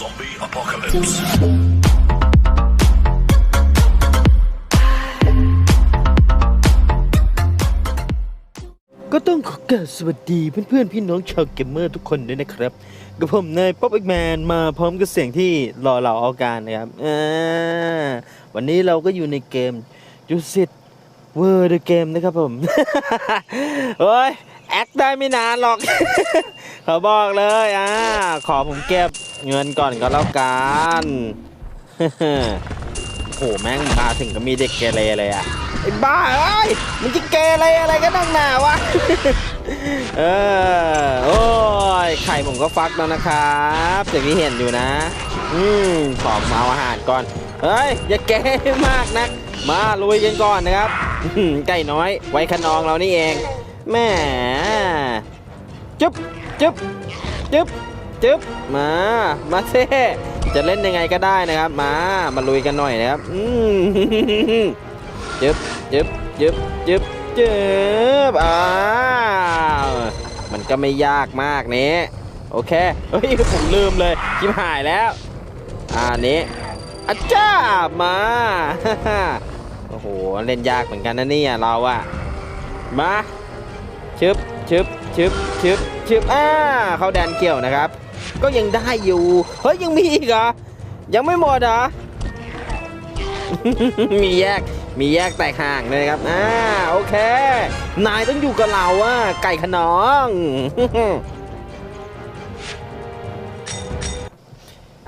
Zombie apocalypse. ก็ต้องขอกราบสวัสดีเพื่อนๆ พี่น้องชาวเกมเมอร์ทุกคนด้วยนะครับกับผมนายป๊อปเอ็กแมนมาพร้อมกับเสียงที่หล่อเหลาเอาการนะครับอ่าวันนี้เราก็อยู่ในเกมจูสิตเวอร์เดอะเกมนะครับผม โอ้ย แอคได้ไม่นานหรอก เขาบอกเลยอ่าขอผมเก็บเงินก่อนก็แล้วกันโอ้โหแม่งมาถึงก็มีเด็กเกเรเลยอะไอ้บ้าเอ้ยมันจะเกเรอะไรก็ตั้งหนาวะเออโอ้ยไข่ผมก็ฟักแล้วนะครับอย่างที่เห็นอยู่นะ อืมขอมาเอาอาหารก่อนเฮ้ยอย่าแก้มากนะมาลุยกันก่อนนะครับไก่น้อยไว้ขนองเรานี่เองแม่ จุ๊บจุ๊บจุ๊บจุ๊บมา มาเซจะเล่นยังไงก็ได้นะครับ มา มาลุยกันหน่อยนะครับอืมจึ๊บจึ๊บจึ๊บจึ๊บจึ๊บอ้าวมันก็ไม่ยากมากนี้โอเค เฮ้ย ผมลืมเลยชิมหายแล้ว อ่านี้อาจ้ามา โอ้โห เล่นยากเหมือนกันนะเนี่ยเราอะมา ชึบชึบชึบชึบชึบอ่าเขาแดนเกี่ยวนะครับ ก็ยังได้อยู่ เฮ้ย ยังมีอีกเหรอ ยังไม่หมดเหรอ มีแยกมีแยกแตกห่างเลยนะครับ อ่า โอเค นายต้องอยู่กับเราอะไก่ขนอง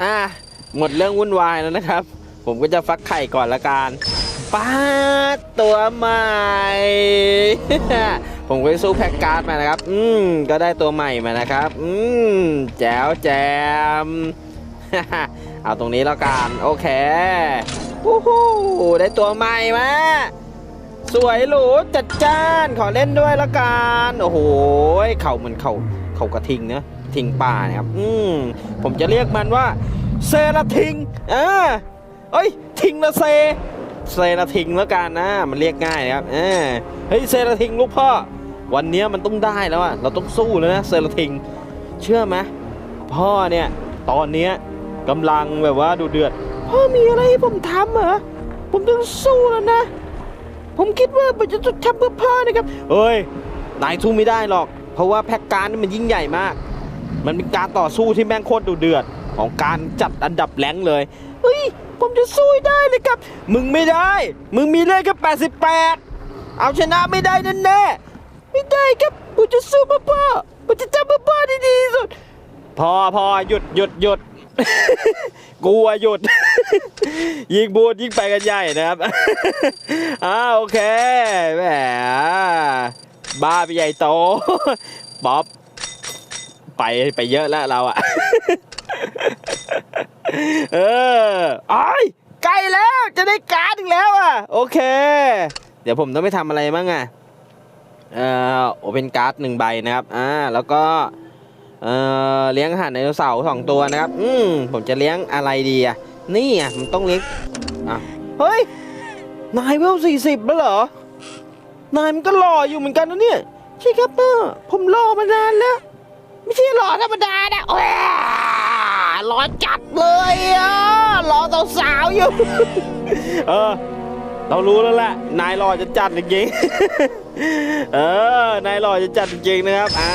อ่า หมดเรื่องวุ่นวายแล้วนะครับ ผมก็จะฟักไข่ก่อนละกันป้าตัวใหม่ ผมก็ไปสู้แพ็กการ์ดมานะครับ อืม ก็ได้ตัวใหม่มานะครับ อืม แจ๋วแจมเอาตรงนี้แล้วกัน โอเควู้ฮู้ได้ตัวใหม่มาสวยหรูจัดจ้าน ขอเล่นด้วยละกัน โอ้โห เข่าเหมือนเข่าเข่ากระทิงเนะทิงป่านะครับ อืม ผมจะเรียกมันว่า เซราทิงอ่าเอ้ย ทิงละเซ เซราทิงแล้วกันนะ มันเรียกง่ายนะครับเออเฮ้ย เซราทิงลูกพ่อ วันนี้มันต้องได้แล้วอะเราต้องสู้แล้วนะเซราทิง เชื่อไหมพ่อเนี่ยตอนเนี้ยกำลังแบบว่าดูเดือด พ่อมีอะไรให้ผมทำเหรอ ผมต้องสู้แล้วนะ ผมคิดว่าผมจะทำเพื่อพ่อนะครับเฮ้ยนายสู้ไม่ได้หรอก เพราะว่าแพ็กการนี่มันยิ่งใหญ่มาก มันเป็นการต่อสู้ที่แม่งโคตรดูเดือด ของการจัดอันดับแรงเลยเฮ้ยผมจะสู้ได้เลยครับ มึงไม่ได้ มึงมีเลขแค่88 เอาชนะไม่ได้แน่แน่ๆ ไม่ได้ครับผมจะสู้เพื่อพ่อผมจะทำเพื่อพ่อที่ดีที่สุด พอพอหยุดหยุดหยุดกูอะหยุด ยิงบูดยิงไปกันใหญ่นะครับอ่าโอเคแหมบ้าไปใหญ่โตบ๊อบไปไปเยอะแล้วเราอะเออไอ้ายใกล้แล้วจะได้การ์ดอีกแล้วอะโอเค เดี๋ยวผมต้องไปทำอะไรบ้างอะ เอ่อโอเพนการ์ดหนึ่งใบนะครับอ่าแล้วก็เอ่อเลี้ยงอาหารไดโนเสาร์สองตัวนะครับอืมผมจะเลี้ยงอะไรดีอะนี่อะมันต้องเลี้ยงอะเฮ้ยนายเวลสี่สิบแล้วเหรอนายมันก็หล่ออยู่เหมือนกันนะเนี่ยใช่ครับป้าผมหล่อมานานแล้ว ไม่ใช่หล่อธรรมดานะโอ้ยหล่อจัดเลยอะหล่อสาวๆอยู่ เออ เรารู้แล้วแหละนายหล่อจะจัดจริงๆ เออนายหล่อจะจัดจริงนะครับ อ่า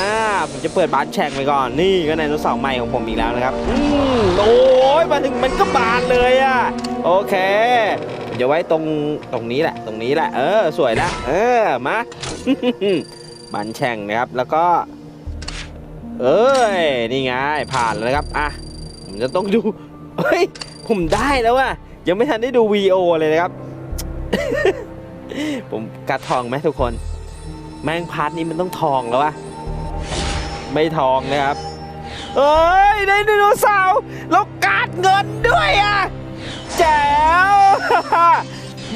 ผมจะเปิดบานแช็กไปก่อน นี่ก็ไดโนเสาร์ใหม่ของผมอีกแล้วนะครับ อืมโอ้ยมาถึงมันก็บานเลยอะ โอเคจะไว้ตรงตรงนี้แหละ ตรงนี้แหละ เออ สวยแล้วเออ มา บานแช่งนะครับ แล้วก็ เอ้ย นี่ไง ผ่านแล้วนะครับ อะ ผมจะต้องดู เฮ้ย ผมได้แล้วอะ ยังไม่ทันได้ดูวีโอเลยนะครับ ผมกัดทองไหมทุกคน แมงพาร์ทนี้มันต้องทองแล้ววะไม่ทองนะครับ เอ้ยได้ไดโนเสาร์แล้วการ์ดเงินด้วยอะแจ๋ว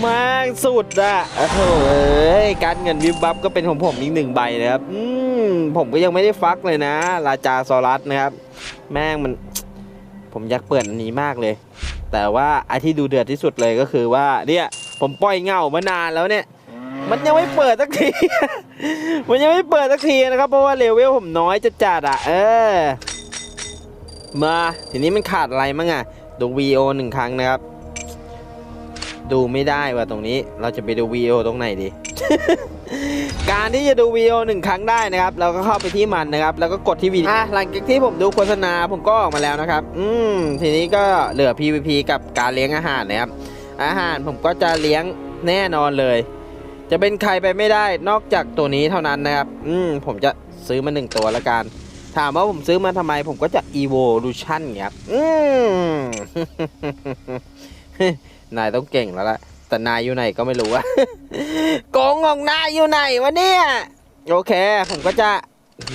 แม่งสุดอะโอ้โหเอ้ยการดเงินวิบวับก็เป็นของผมอีกหนึ่งใบนะครับอืมผมก็ยังไม่ได้ฟักเลยนะราจาซอรัสนะครับ แม่งมัน ผมอยากเปิดอันนี้มากเลย แต่ว่าไอที่ดูเดือดที่สุดเลยก็คือว่าเนี่ย ผมปล่อยเงามานานแล้วเนี่ย มันยังไม่เปิดสักที มันยังไม่เปิดสักทีนะครับ เพราะว่าเลเวลผมน้อยจะจัดอะ เออ มาทีนี้มันขาดอะไรมั่งอะดูวีโอหนึ่งครั้งนะครับ ดูไม่ได้ว่าตรงนี้ เราจะไปดูวีโอตรงไหนดี การที่จะดูวีโอหนึ่งครั้งได้นะครับ เราก็เข้าไปที่มันนะครับ แล้วก็กดที่วีอะหลังจากที่ผมดูโฆษณาผมก็ออกมาแล้วนะครับ อืม ทีนี้ก็เหลือ PVP กับการเลี้ยงอาหารนะครับ อาหารผมก็จะเลี้ยงแน่นอนเลย จะเป็นใครไปไม่ได้นอกจากตัวนี้เท่านั้นนะครับ อืมผมจะซื้อมาหนึ่งตัวละกัน ถามว่าผมซื้อมาทำไม ผมก็จะ evolution ครับ อืมนายต้องเก่งแล้วล่ะ แต่นายอยู่ไหนก็ไม่รู้อะโกงของนายอยู่ไหนวะเนี่ย โอเค ผมก็จะ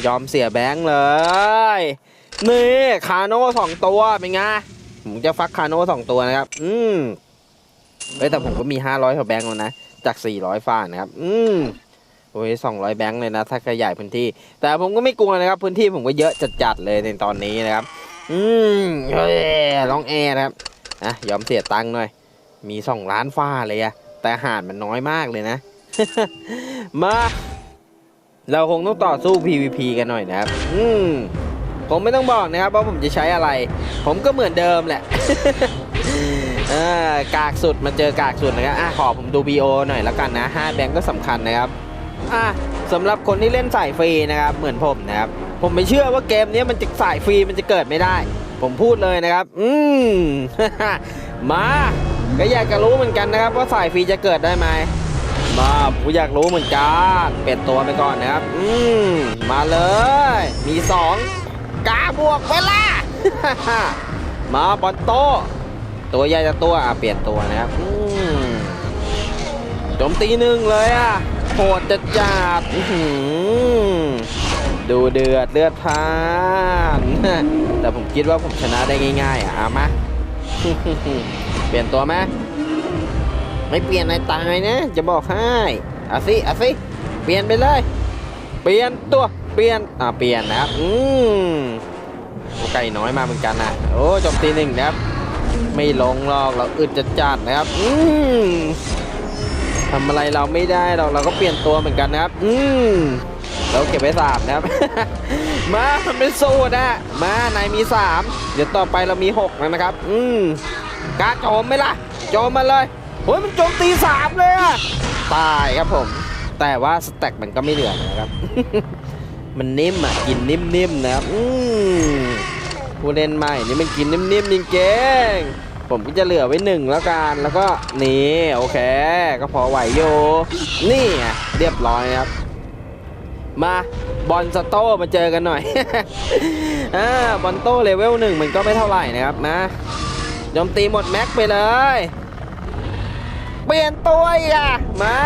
ยอมเสียแบงค์เลย นี่ คาโน่สองตัว เป็นไง ผมจะฟักคาโน่สองตัวนะครับ อืม เฮ้ยแต่ผมก็มี500กว่าแบงค์แล้วนะ จาก400ฟ้านะครับ อืมโอ้ย200แบงค์เลยนะ ถ้าขยายพื้นที่ แต่ผมก็ไม่กลัวนะครับ พื้นที่ผมก็เยอะจัดๆเลยในตอนนี้นะครับ อืมเฮ้ยร้องแอร์นะครับอะยอมเสียตังค์หน่อย มี2ล้านฟ้าเลยอะแต่อาหารมันน้อยมากเลยนะ มาเราคงต้องต่อสู้ PVP กันหน่อยนะครับ อืมผมไม่ต้องบอกนะครับว่าผมจะใช้อะไร ผมก็เหมือนเดิมแหละ เออกากสุดมาเจอกากสุดนะครับอะขอผมดู BO หน่อยแล้วกันนะ5แบงก์ก็สำคัญนะครับอะสำหรับคนที่เล่นสายฟรีนะครับเหมือนผมนะครับผมไม่เชื่อว่าเกมนี้มันจะสายฟรีมันจะเกิดไม่ได้ ผมพูดเลยนะครับ อืมมาก็อยากจะรู้เหมือนกันนะครับ ว่าสายฟรีจะเกิดได้ไหมมาผมอยากรู้เหมือนกันเปลี่ยนตัวไปก่อนนะครับ อืมมาเลย มีสองกาบวกเวลามาบอลโต ตัวใหญ่จะตัวอะเปลี่ยนตัวนะครับอืมโจมตีหนึ่งเลยอะโหดจะจัดดูเดือดเลือดพ่านแต่ผมคิดว่าผมชนะได้ง่ายๆอะเอามาเปลี่ยนตัวไหมไม่เปลี่ยนนายตายนะ จะบอกให้อาสิอาสิเปลี่ยนไปเลย เปลี่ยนตัวเปลี่ยนอ่าเปลี่ยนนะครับอืมโอ้ไก่น้อยมาเหมือนกันนะโอ้จมตีหนึ่งนะครับ ไม่ลงหรอกเราอึดจะจัดนะครับ อืมทำอะไรเราไม่ได้หรอกเราก็เปลี่ยนตัวเหมือนกันนะครับ อืมเราเก็บไว้สามนะครับ มามันเป็นสูตรอะมานายมีสามเดี๋ยวต่อไปเรามีหกนะครับ อืมกาโจมไหมล่ะ โจมมาเลยโอ้ยมันโจมตีสามเลยอะตายครับผม แต่ว่าสแต็กมันก็ไม่เหลือนะครับ มันนิ่มอะกินนิ่มๆนะครับ อืม ผู้เล่นใหม่นี่มันกินนิ่มๆจริงๆผมก็จะเหลือไว้หนึ่งแล้วกันแล้วก็นี่โอเค ก็พอไหวโยนี่เรียบร้อยนะครับ มาบอลสโต้มาเจอกันหน่อยอ่าบอลโต้เลเวลหนึ่งมันก็ไม่เท่าไหร่นะครับนะโจมตีหมดแม็กไปเลย เปลี่ยนตัวอีกอะมา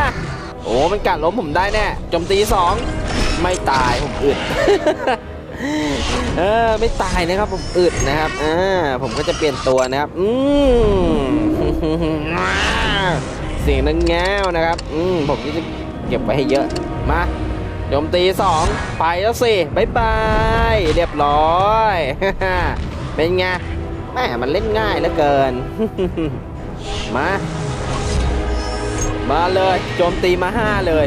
โอ้มันกัดล้มผมได้แน่จมตีสองไม่ตายผมอึด เออไม่ตายนะครับผมอึดนะครับอ่าผมก็จะเปลี่ยนตัวนะครับอืมเสียงนังแง้วนะครับอืมผมก็จะเก็บไว้ให้เยอะมาโจมตีสองไปแล้วสิบายบายเรียบร้อยเป็นไงแม่มันเล่นง่ายเหลือเกิน มา มาเลยโจมตีมาห้าเลย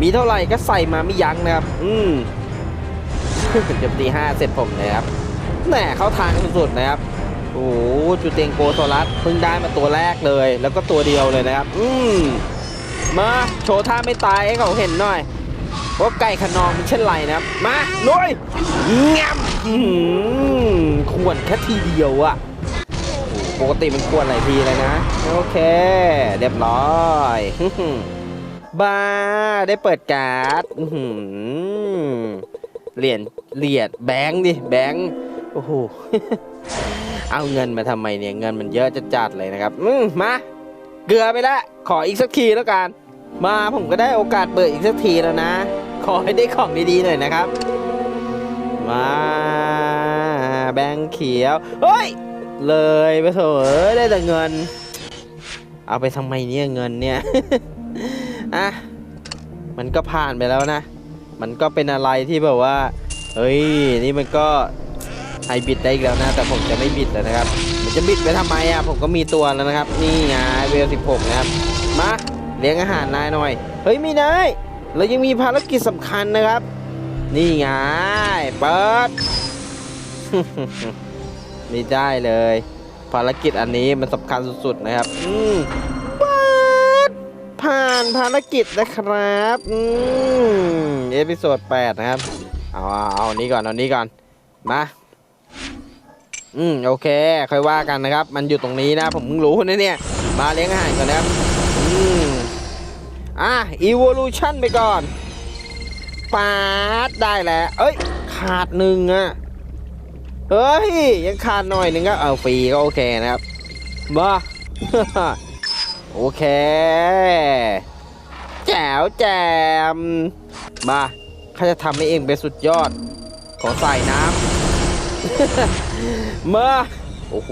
มีเท่าไหร่ก็ใส่มาไม่ยั้งนะครับ อืม โจมตีห้าเสร็จผมเลยครับแหมเข้าทางสุดๆนะครับโอ้โหจูเตงโกโซลัสเพิ่งได้มาตัวแรกเลย แล้วก็ตัวเดียวเลยนะครับ อืมมาโชว์ท่าไม่ตายให้เขาเห็นหน่อยว่าไก่ขนองมันเช่นไรนะครับ มาลุยงมอื้อหือขวนแค่ทีเดียวอะปกติมันควรหลายทีเลยนะ โอเค เรียบร้อยบ้าได้เปิดการ์ดอื้อหือ เหรียญเหรียญแบงค์ดิแบงค์โอ้โหเอาเงินมาทำไมเนี่ยเงินมันเยอะจะจัดเลยนะครับอืมมาเกลือไปล้วขออีกสักทีแล้วกัน มาผมก็ได้โอกาสเปิดอีกสักทีแล้วนะ ขอให้ได้ของดีๆหน่อยนะครับ มาแบงค์เขียวเฮ้ยเลยไปเถอะเอ้ยได้แต่เงิน เอาไปทำไมเนี่ยเงินเนี่ยอะมันก็ผ่านไปแล้วนะ มันก็เป็นอะไรที่แบบว่า เฮ้ย นี่มันก็ให้บิดได้อีกแล้วนะ แต่ผมจะไม่บิดแล้วนะครับผมจะบิดไปทำไมอะ ผมก็มีตัวแล้วนะครับ นี่ไงเวล16นะครับ มาเลี้ยงอาหารนายหน่อย เฮ้ยไม่ได้เรายังมีภารกิจสำคัญนะครับ นี่ไงเปิดไม่ได้เลย ภารกิจอันนี้มันสำคัญสุดๆนะครับ อืมานภารกิจนะครับอืมเอพิโซด8นะครับ เอาเอานี้ก่อนเอานี้ก่อน มาอืมโอเค ค่อยว่ากันนะครับ มันอยู่ตรงนี้นะ ผมเพิ่งรู้นะเนี่ย มาเลี้ยงอาหารก่อนนะครับอืมอะ evolution ไปก่อนปาดได้แล้ว เอ้ย ขาดหนึ่งอะเฮ้ย ยังขาดหน่อยหนึ่งก็เอาฟรีก็โอเคนะครับมา โอเค แจ๋วแจม มาข้าจะทำให้เองเป็นสุดยอด ของสายน้ำ มาโอ้โห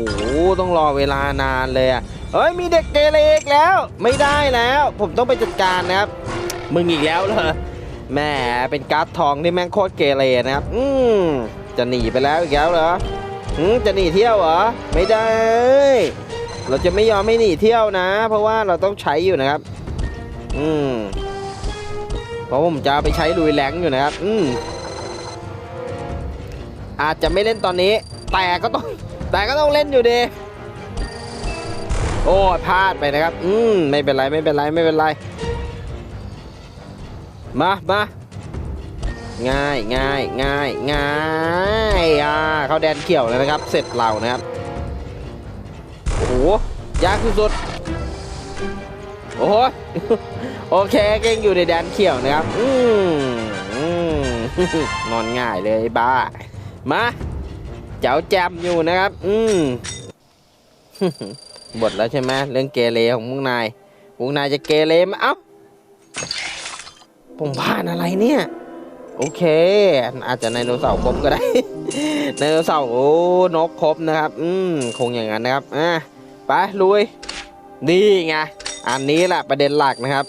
ต้องรอเวลานานเลยอะ เฮ้ย มีเด็กเกเรอีกแล้ว ไม่ได้แล้ว ผมต้องไปจัดการนะครับ มึงอีกแล้วเหรอแหม่เป็นการ์ดทองที่แม่งโคตรเกเรนะครับ อืมจะหนีไปแล้วอีกแล้วเหรออืมจะหนีเที่ยวเหรอ ไม่ได้ เราจะไม่ยอมให้หนีเที่ยวนะ เพราะว่าเราต้องใช้อยู่นะครับ อืมเพราะผมจะไปใช้ลุยแรงอยู่นะครับ อืมอาจจะไม่เล่นตอนนี้ แต่ก็ต้อง แต่ก็ต้องเล่นอยู่ดีโอ้พลาดไปนะครับ อืมไม่เป็นไรไม่เป็นไรไม่เป็นไร มามาง่ายง่ายง่ายง่ายอ่าเข้าแดนเขียวแล้วนะครับ เสร็จเรานะครับ ยากสุดๆ โอ้โห โอเคเก่งอยู่ในแดนเขียวนะครับ อืมอืมนอนง่ายเลยไอ้บ้า มา เจ้าแจมอยู่นะครับ อืมบทแล้วใช่ไหมเรื่องเกเรของพวกนายพวกนายจะเกเรไหมเอ้าผมผ่านอะไรเนี่ย โอเค อาจจะไดโนเสาร์ครบก็ได้ไดโนเสาร์โอ้นกครบนะครับ อืมคงอย่างนั้นนะครับอะ ไปลุย นี่ไง อันนี้แหละประเด็นหลักนะครับ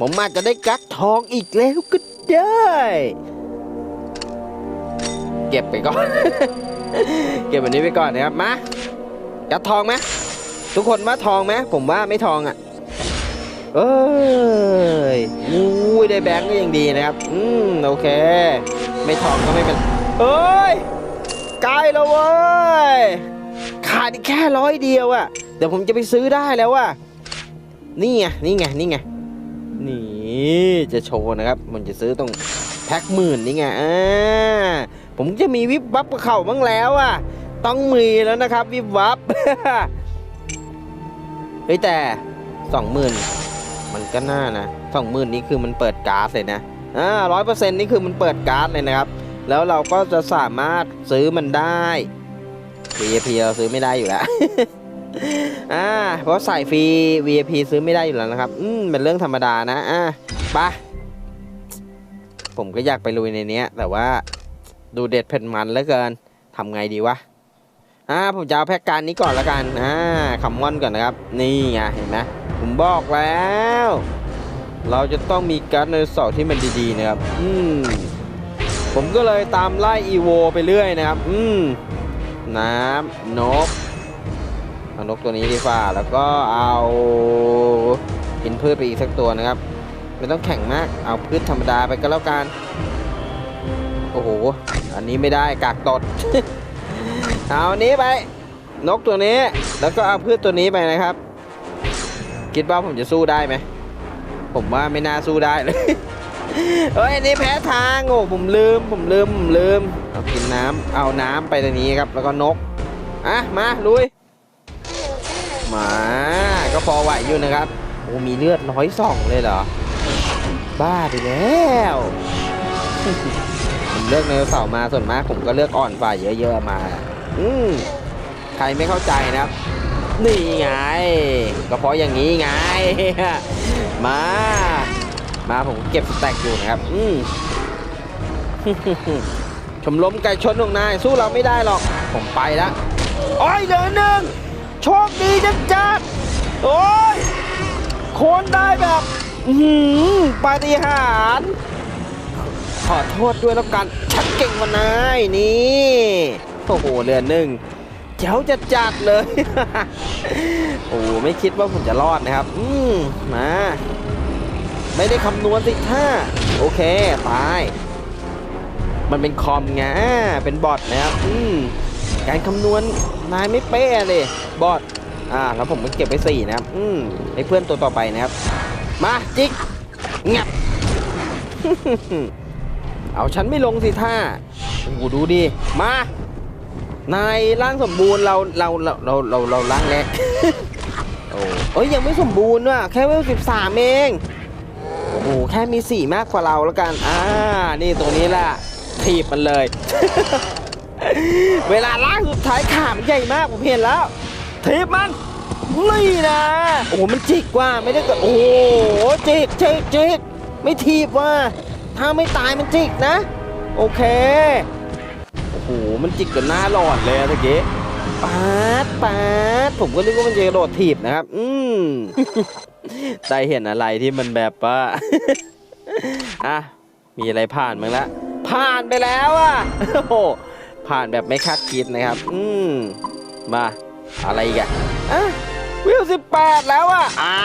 ผมอาจจะได้กักทองอีกแล้วก็ได้ เก็บไปก่อน เก็บอันนี้ไปก่อนนะครับมากักทองไหมทุกคนว่าทองไหมผมว่าไม่ทองอะ เอ้ยอุ้ยได้แบงก์ก็ยังดีนะครับ อืมโอเค ไม่ทองก็ไม่เป็นเอ้ยใกล้แล้วเว้ย ขาดอีกแค่ร้อยเดียวอะเดี๋ยวผมจะไปซื้อได้แล้วว่ะนี่ไงนี่ไงนี่ไงนี่จะโชว์นะครับผมจะซื้อตรงแพ็คหมื่นนี่ไงอ่าผมจะมีวิบวับกับเขาบ้างแล้วอะต้องมีแล้วนะครับวิบวับเฮ้ยแต่สองหมื่นมันก็น่านะสองหมื่นนี้คือมันเปิดการ์ดเลยนะอ่าร้อยเปอร์เซ็นต์นี่คือมันเปิดการ์ดเลยนะครับ แล้วเราก็จะสามารถซื้อมันได้ VIP เราซื้อไม่ได้อยู่แล้ว อ่า เพราะใส่ฟรี VIP ซื้อไม่ได้อยู่แล้วนะครับ อืมเป็นเรื่องธรรมดานะ อ่าไปะผมก็อยากไปลุยในเนี้ยแต่ว่าดูเด็ดเผ็ดมันเหลือเกินทำไงดีวะ อ่า ผมจะเอาแพ็กการนี้ก่อนละกัน อ่าคำม่อนก่อนนะครับ นี่ไงเห็นไหมผมบอกแล้ว เราจะต้องมีการ์ดในสาร์ที่มันดีๆนะครับ อืมผมก็เลยตามไล่อีโวไปเรื่อยนะครับ อืม น้ำนกเอานกตัวนี้ดีกว่า แล้วก็เอาหินพืชไปอีกสักตัวนะครับ ไม่ต้องแข่งมาก เอาพืชธรรมดาไปก็แล้วกัน โอ้โห อันนี้ไม่ได้กากตด เอาอันนี้ไป นกตัวนี้ แล้วก็เอาพืชตัวนี้ไปนะครับ คิดว่าผมจะสู้ได้ไหม ผมว่าไม่น่าสู้ได้เลย เฮ้ยอันนี้แพ้ทางโอ้ผมลืม ผมลืมผมลืมเอากินน้ำเอาน้ำไปตรงนี้ครับ แล้วก็นกอะมาลุยมาก็พอไหวอยู่นะครับโอ้มีเลือดร้อยสองเลยเหรอ บ้าไปแล้วผมเลือกไดโนเสาร์มาส่วนมากผมก็เลือกอ่อนฝ่ายเยอะๆมา อืมใครไม่เข้าใจนะครับ นี่ไง ก็เพราะอย่างนี้ไง มา มาผมเก็บสแต็กอยู่นะครับ อืมชมรมไก่ชนของนาย สู้เราไม่ได้หรอก ผมไปล้วโอ้ยเหลือหนึ่งโชคดีจัดจัดโอ้ยโคนได้แบบหือปาฏิหาริย์ขอโทษด้วยแล้วกันฉันเก่งกว่านายนี่โอ้โหเหลือหนึ่งเจ้าจะจัดเลย โอ้โหไม่คิดว่าผมจะรอดนะครับ อืมมา ไม่ได้คำนวณสิท่าโอเคไปมันเป็นคอมไงเป็นบอทนะครับอืมการคำนวณนายไม่เป๊ะเลย บอสอ่า แล้วผมก็เก็บไปสี่นะครับ อืมให้เพื่อนตัวต่อไปนะครับ มา จิกงับ เอาฉันไม่ลงสิท่าโอ้โหดูดิ มา นายร่างสมบูรณ์เราเราเราเราเราเราร่างแรกโอ้เอ้ยยังไม่สมบูรณ์ว่ะ แค่เวลสิบสามเอง โอ้แค่มีสี่มากกว่าเราแล้วกัน อ่า นี่ตรงนี้แหละถีบมันเลย เวลาล่างสุดท้ายขามันใหญ่มากผมเห็นแล้วถีบมันนี่นะ โอ้มันจิกว่าไม่ได้ก็โอ้จิกจิกจิกไม่ถีบว่า ถ้าไม่ตายมันจิกนะ โอเค โอ้โห มันจิกจนหน้าหลอดเลยอะตะกี้ปาดปาดผมก็นึกว่ามันจะกระโดดถีบนะครับ อืม ได้เห็นอะไรที่มันแบบว่า อะ มีอะไรผ่านมั้งละ ผ่านไปแล้วอะโอ้โหผ่านแบบไม่คาดคิดนะครับ อืม มา อะไรอีกอะอะวิวสิบแปดแล้วอะ อ่า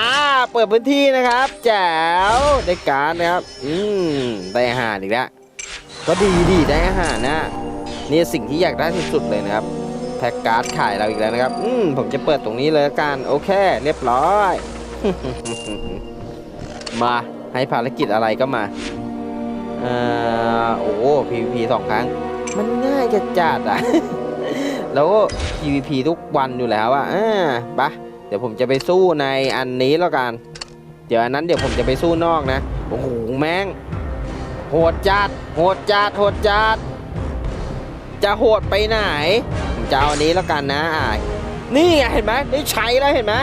เปิดพื้นที่นะครับ แจ๋ว ได้การนะครับ อืม ได้อาหารอีกแล้ว ก็ดีดีได้อาหารนะนี่สิ่งที่อยากได้ที่สุดเลยนะครับ แพ็กการ์ดขายเราอีกแล้วนะครับ อืม ผมจะเปิดตรงนี้เลยกัน โอเค เรียบร้อย มาให้ภารกิจอะไรก็มาเอ่อโอ้ PVP สองครั้ง มันง่ายจะจัดอะ แล้วก็ PVP ทุกวันอยู่แล้วอะอ่าปะเดี๋ยวผมจะไปสู้ในอันนี้แล้วกัน เดี๋ยวอันนั้นเดี๋ยวผมจะไปสู้นอกนะ โอ้โห แม่ง โหดจัด โหดจัด โหดจัด จะโหดไปไหน ผมจะเอาอันนี้แล้วกันนะอ่านี่ไงเห็นไหมได้ใช้แล้วเห็นไหม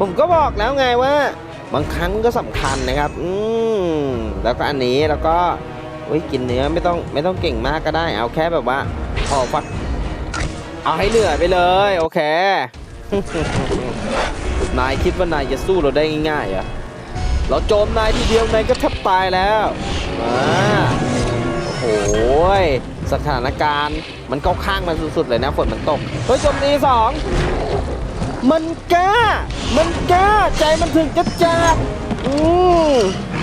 ผมก็บอกแล้วไงว่า บางครั้งก็สำคัญนะครับ อืมแล้วก็อันนี้แล้วก็อุ้ยกินเนื้อไม่ต้องไม่ต้องเก่งมากก็ได้ เอาแค่แบบว่าพอฟัดเอาให้เหนื่อยไปเลย โอเคนายคิดว่านายจะสู้เราได้ง่ายๆเหรอเราโจมนายทีเดียวนายก็แทบตายแล้วมาโอ้โหยสถานการณ์มันเข้าข้างมันสุดๆเลยนะฝนมันตกเฮ้ยโจมตีสอง มันกล้า มันกล้า ใจมันถึงจะจัดอืม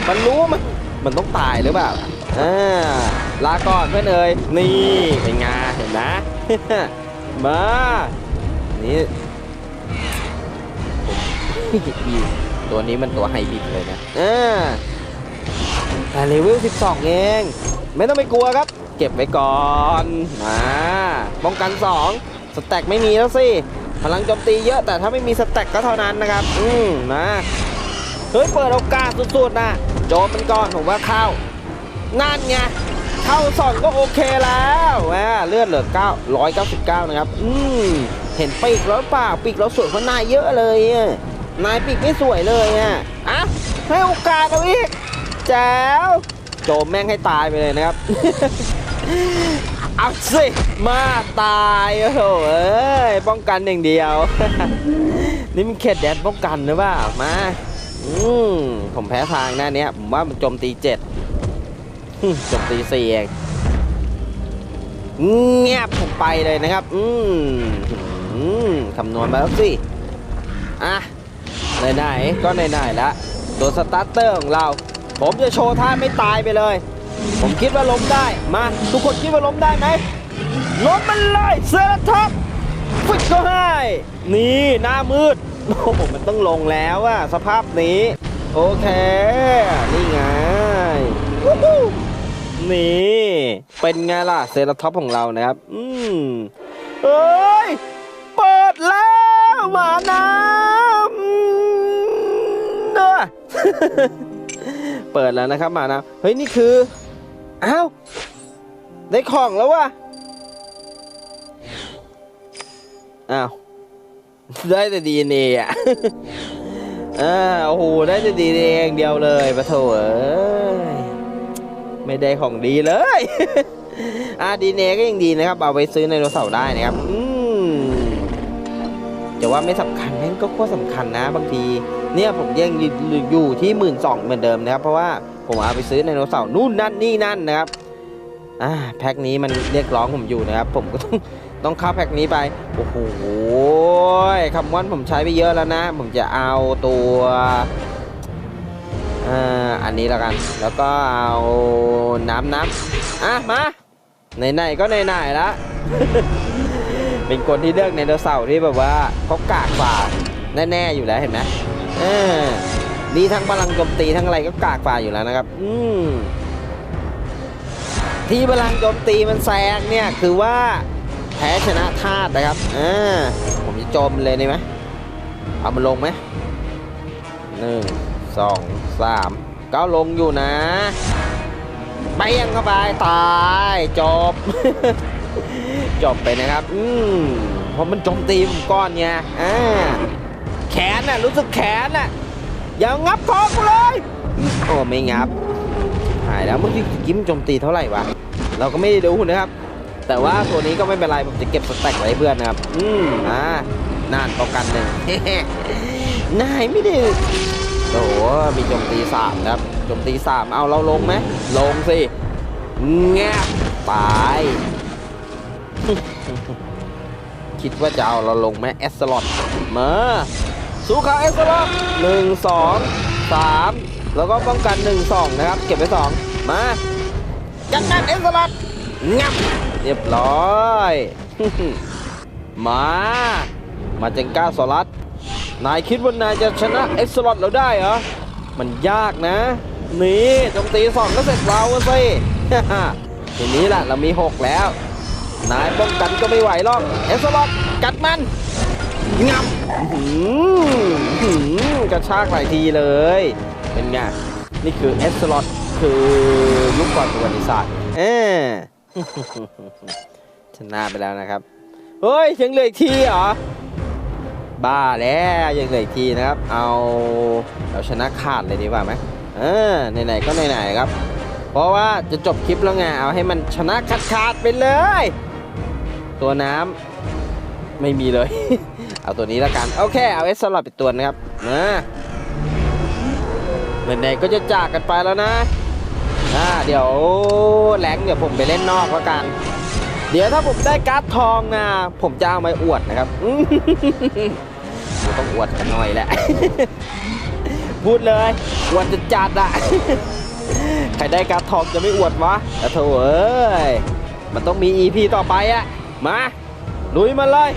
มันรู้ว่ามัน มันต้องตายหรือเปล่า อ่า ลาก่อนเพื่อนเอ๋ยนี่ เป็นไงเห็นนะ มา นี่อีตัวนี้มันตัวไฮบิดเลยนะ อ่าแต่เลเวล 12 เอง ไม่ต้องไปกลัวครับ เก็บไว้ก่อน มา ป้องกัน 2 สแต็กไม่มีแล้วสิ พลังโจมตีเยอะแต่ถ้าไม่มีสแต็กก็เท่านั้นนะครับ อืมนะเฮ้ยเปิดโอกาสสุดๆนะโจมมันก่อนผมว่าเข้านั่นไงเข้าสองก็โอเคแล้วแหมเลือดเหลือ9 199 นะครับ อืมเห็นปีกแล้วเปล่าปีกเราสวยกว่านายเยอะเลยนายปีกไม่สวยเลยอะอะให้โอกาสเราอีกแจ๋วโจมแม่งให้ตายไปเลยนะครับาสิมาตายโอ้โหเอ้ยป้องกันอย่างเดียว นี่มันเขตแดนป้องกันหรือเปล่ามาอืมผมแพ้ทางหน้าเนี้ยผมว่ามันโจมตีเจ็ดโจมตีสี่เองเงียบผมไปเลยนะครับ อืมอืมคำนวณมาแล้วสิอะไหนๆก็ไหนๆแล้วตัวสตาร์เตอร์ของเรา ผมจะโชว์ท่าไม่ตายไปเลย ผมคิดว่าล้มได้ มา ทุกคนคิดว่าล้มได้ไหมล้มมันเลยเซอร์ท็อปฟิกก็ให้นี่หน้ามืดโอ้โหมันต้องลงแล้วอะสภาพนี้ โอเค นี่ไงนี่ เป็นไงล่ะเซราท็อปของเรานะครับ อืมเอ้ย เปิดแล้วหมาน้ำเนอะเปิดแล้วนะครับหมาน้ำเฮ้ย นี่คือ อ้าว ได้ของแล้ววะอ้าว ได้แต่ดีเนอะอ่าโอ้โห ได้แต่ดีเนอย่างเดียวเลยปะโถเอ้ยไม่ได้ของดีเลย อ่าดีเนก็ยังดีนะครับ เอาไปซื้อในโรเสาร์ได้นะครับ อืมจะว่าไม่สำคัญแม่งก็ก็สำคัญนะบางที เนี่ยผมยังอยู่ที่หมื่นสองเหมือนเดิมนะครับ เพราะว่าผมเอาไปซื้อในโรเสาร์นู่นนั่นนี่นั่นนะครับอ่าแพ็คนี้มันเรียกร้องผมอยู่นะครับ ผมก็ต้องต้องเข้าแพ็คนี้ไป โอ้โหคำว่านผมใช้ไปเยอะแล้วนะ ผมจะเอาตัวอ่าอันนี้แล้วกัน แล้วก็เอาน้ำน้ำอะมาไหนๆก็ไหนๆละ เป็นคนที่เลือกไดโนเสาร์ที่แบบว่าเขากากกว่าแน่ๆอยู่แล้วเห็นไหมเออมีทั้งพลังโจมตีทั้งอะไรก็กากกว่าอยู่แล้วนะครับ อืมที่พลังโจมตีมันแซงเนี่ยคือว่าแพ้ชนะธาตุนะครับอ่าผมจะโจมเลยได้ไหมเอามันลงไหมหนึ่งสองสามก็ลงอยู่นะไปยังเข้าไปตายจบ จบไปนะครับ อืมเพราะมันจมตีมก้อนไงอ่าแขนน่ะรู้สึกแขนน่ะอย่างับคอกูเลยโอ้ไม่งับหายแล้วเมื่อกี้กิ้มโจมตีเท่าไหร่วะเราก็ไม่ได้ดูนะครับ แต่ว่าตัวนี้ก็ไม่เป็นไรผมจะเก็บสแต็กไว้เพื่อนนะครับ อืมอ่านานป้อกันหนึ่งนายไม่ได้โอ้โหมีโจมตีสามครับโจมตีสามเอาเราลงไหมลงสิแงบตาย คิดว่าจะเอาเราลงไหมแอสซลอตมาสู้เขาแอสซลอตหนึ่งสองสามแล้วก็ป้องกันหนึ่งสองนะครับ เก็บไปสองมาจัดการแอสซลอตงับเรียบร้อยมา มาเจงก้าสลัดนายคิดว่านายจะชนะเอ็กซ์ลอตเราได้เหรอ มันยากนะ นี่จมตีสองก็เสร็จเราสิทีนี้แหละเรามี 6 แล้ว นายป้องกันก็ไม่ไหวหรอกเอ็กซ์ลอตกัดมันงับอื้อหืออื้อหือกระชากหลายทีเลย เป็นไง นี่คือเอ็กซ์ลอตคือยุคก่อนประวัติศาสตร์เออชนะไปแล้วนะครับ เฮ้ย ยังเหลืออีกทีเหรอ บ้าแล้วยังเหลืออีกทีนะครับ เอาเราชนะขาดเลยดีกว่าไหมเออไหนๆก็ไหนๆครับ เพราะว่าจะจบคลิปแล้วไง เอาให้มันชนะขาดขาดๆไปเลย ตัวน้ำไม่มีเลย เอาตัวนี้แล้วกัน โอเค เอาเอสสลับไปตัวนะครับนะไหนๆก็จะจากกันไปแล้วนะอ่าเดี๋ยวแหลงเดี๋ยวผมไปเล่นนอกแล้วกัน เดี๋ยวถ้าผมได้การ์ดทองนะผมจะเอามาอวดนะครับต้องอวดกันหน่อยแหละ พูดเลยอวดจะจัดอะใครได้การ์ดทองจะไม่อวดวะแต่โถเอ้ยมันต้องมี EP ต่อไปอะ มาลุยมาเลย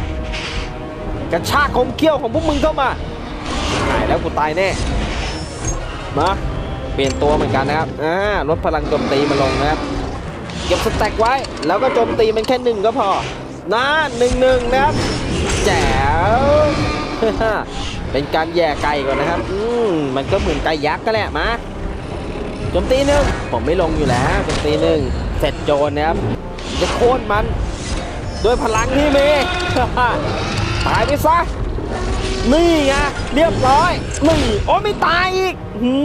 กระชากคมเขี้ยวของพวกมึงเข้ามาหายแล้วกูตายแน่ มาเปลี่ยนตัวเหมือนกันนะครับอ่าลดพลังโจมตีมาลงนะครับเก็บสแต็กไว้ แล้วก็โจมตีมันแค่หนึ่งก็พอนะหนึ่งหนึ่งนะครับแจ๋วเป็นการแย่ไก่ก่อนนะครับ อืมมันก็เหมือนไก่ยักษ์ก็แหละมาโจมตีหนึ่งผมไม่ลงอยู่แล้วโจมตีหนึ่งเสร็จโจรนะครับจะโค่นมัน ด้วยพลังที่มี ตายไปซะ นี่ไงเรียบร้อยนี่โอ้ไม่ตายอีก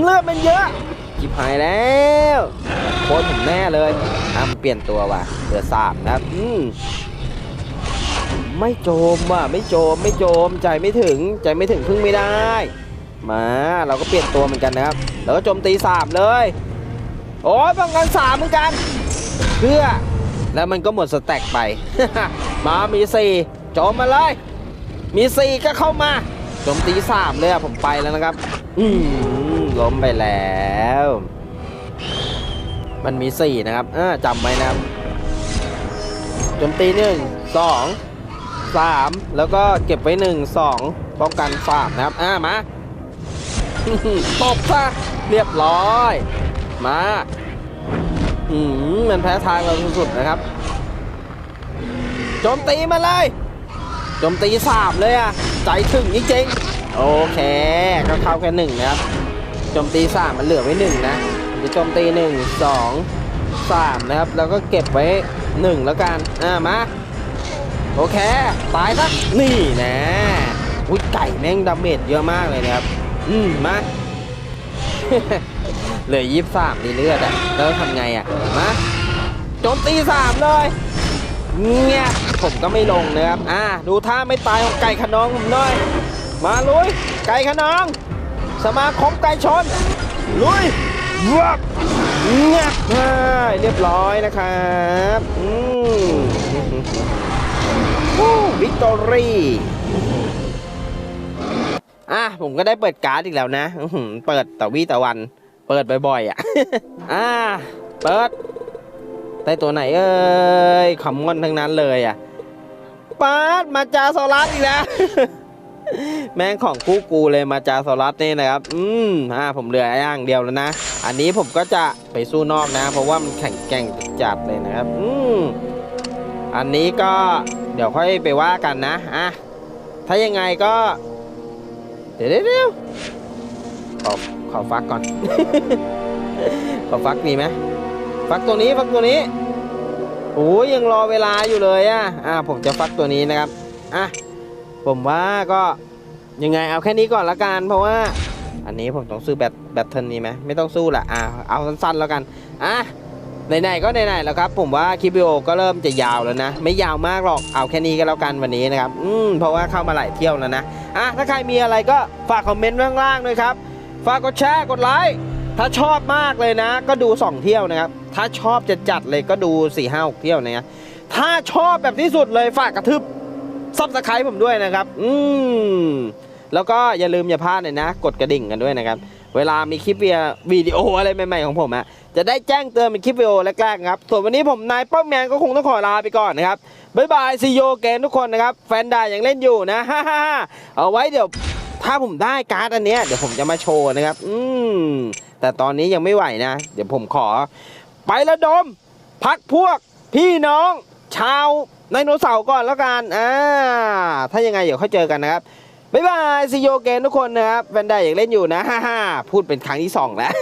เลือดมันเยอะจิบหายแล้วโค้ชผมแน่เลยอะมันเปลี่ยนตัวว่ะเหลือสามนะครับอืมไม่โจมว่ะไม่โจมไม่โจมใจไม่ถึงใจไม่ถึงพึ่งไม่ได้ มาเราก็เปลี่ยนตัวเหมือนกันนะครับแล้วก็โจมตีสามเลย โอ้ยป้องกันสามเหมือนกัน เพื่อ แล้วมันก็หมดสแต็กไป มามีสี่โจมมาเลย มีสี่ก็เข้ามาโจมตีสามเลยอะผมไปแล้วนะครับ อืมล้มไปแล้ว มันมีสี่นะครับเออจำไว้นะครับโจมตีหนึ่งสองสามแล้วก็เก็บไว้หนึ่งสองป้องกันสามนะครับอ่ามาตบซะเรียบร้อย มา อืมมันแพ้ทางเราสุดๆนะครับ โจมตีมาเลย โจมตีสามเลยอะ ใจถึงจริงๆโอเค ก็เข้าแค่หนึ่งนะครับ โจมตีสามมันเหลือไว้หนึ่งนะจะโจมตีหนึ่งสองสามนะครับ แล้วก็เก็บไว้หนึ่งแล้วกัน อ่ามาโอเค ตายซะนี่นะอุ้ยไก่แม่งดาเมจเยอะมากเลยนะครับ อืมมา เหลือยี่สามดีเลือดอะ แล้วทำไงอะ มาโจมตีสามเลยเงี้ยผมก็ไม่ลงนะครับ อ่า ดูท่าไม่ตายของไก่ขนองผมหน่อย มาลุย ไก่ขนอง สมาคมไก่ชน ลุยวับเงี้ยเรียบร้อยนะครับอืมวิกตอรี่อะผมก็ได้เปิดการ์ดอีกแล้วนะเปิดแต่วีแต่วัน เปิดบ่อยๆอะ อ่า เปิด ได้ตัวไหนเอ้ยคอมมอนทั้งนั้นเลยอะปาดมาจาโซลัสอีกแล้ว แม่งของคู่กูเลยมาจาโซลัสนี่นะครับ อืมอ่าผมเหลืออย่างเดียวแล้วนะ อันนี้ผมก็จะไปสู้นอกนะ เพราะว่ามันแข่งแก่งจัดเลยนะครับ อืมอันนี้ก็เดี๋ยวค่อยไปว่ากันนะ อะ ถ้ายังไงก็ เดี๋ยวเดี๋ยวเดี๋ยวขอ ขอฟักก่อน ขอฟักมีไหมฟักตัวนี้ฟักตัวนี้โอ้ยยังรอเวลาอยู่เลยอะอะผมจะฟักตัวนี้นะครับอะผมว่าก็ยังไงเอาแค่นี้ก่อนละกันเพราะว่า อันนี้ผมต้องซื้อแบตแบตเทิลนี้ไหมไม่ต้องสู้ละอะเอาสั้นๆแล้วกันอะไหนๆก็ไหนๆแล้วครับ ผมว่าคลิปวิดีโอก็เริ่มจะยาวแล้วนะ ไม่ยาวมากหรอกเอาแค่นี้ก็แล้วกันวันนี้นะครับ อืมเพราะว่าเข้ามาหลายเที่ยวแล้วนะอะถ้าใครมีอะไรก็ฝากคอมเมนต์ไว้ข้างล่างด้วยครับ ฝากกดแชร์กดไลค์ถ้าชอบมากเลยนะ ก็ดู 2 เที่ยวนะครับ ถ้าชอบจะจัดเลยก็ดู4 5 6เที่ยวนะถ้าชอบแบบที่สุดเลยฝากกระทึบซับสไครต์ผมด้วยนะครับ อืมแล้วก็อย่าลืมอย่าพลาดเลยนะ กดกระดิ่งกันด้วยนะครับ เวลามีคลิปวิดีโออะไรใหม่ๆของผมอะจะได้แจ้งเตือนเป็นคลิปวิดีโอแรกๆครับ ส่วนวันนี้ผมนายป้อมแมนก็คงต้องขอลาไปก่อนนะครับ บ๊ายบายซีโยเกนทุกคนนะครับ แฟนดายังเล่นอยู่นะฮ่าฮ่าฮ่าเอาไว้เดี๋ยว ถ้าผมได้การ์ดอันเนี้ยเดี๋ยวผมจะมาโชว์นะครับ อืมแต่ตอนนี้ยังไม่ไหวนะ เดี๋ยวผมขอ ไประดม พักพวกพี่น้อง ชาวไดโนเสาร์ก่อนแล้วกันอ่าถ้ายังไงเดี๋ยวค่อยเจอกันนะครับบ๊ายบายซีโยเกนทุกคนนะครับแฟนได้อยากเล่นอยู่นะฮ่าฮ่าพูดเป็นครั้งที่สองแล้ว